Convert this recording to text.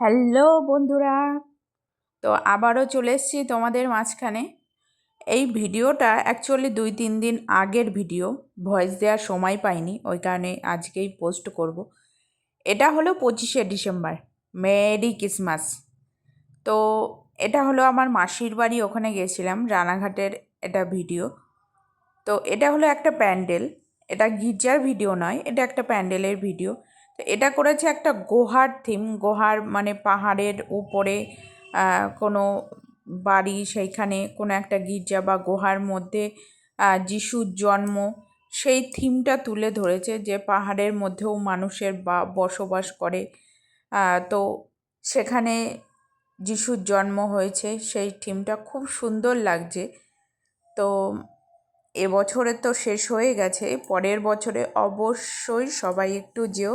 Hello বন্ধুরা। তো আবারও চলে এসেছি তোমাদের মাঝখানে। এই ভিডিওটা অ্যাকচুয়ালি দুই তিন দিন আগের ভিডিও ভয়েস দেওয়ার সময় পাইনি, ওই কারণে আজকেই পোস্ট করব। এটা হলো পঁচিশে ডিসেম্বর, মেরি ক্রিসমাস। তো এটা হলো আমার মাসির বাড়ি, ওখানে গেছিলাম, রানাঘাটের এটা ভিডিও। তো এটা হলো একটা প্যান্ডেল, এটা গির্জার ভিডিও নয়, এটা একটা প্যান্ডেলের ভিডিও। তো এটা করেছে একটা গুহার থিম গুহার মানে পাহাড়ের উপরে কোনো বাড়ি সেইখানে কোনো একটা গির্জা বা গুহার মধ্যে যিশুর জন্ম, সেই থিমটা তুলে ধরেছে যে পাহাড়ের মধ্যেও মানুষের বা, বসবাস করে। তো সেখানে যিশুর জন্ম হয়েছে, সেই থিমটা খুব সুন্দর লাগছে। তো এবছরে তো শেষ হয়ে গেছে, পরের বছরে অবশ্যই সবাই একটু যেও।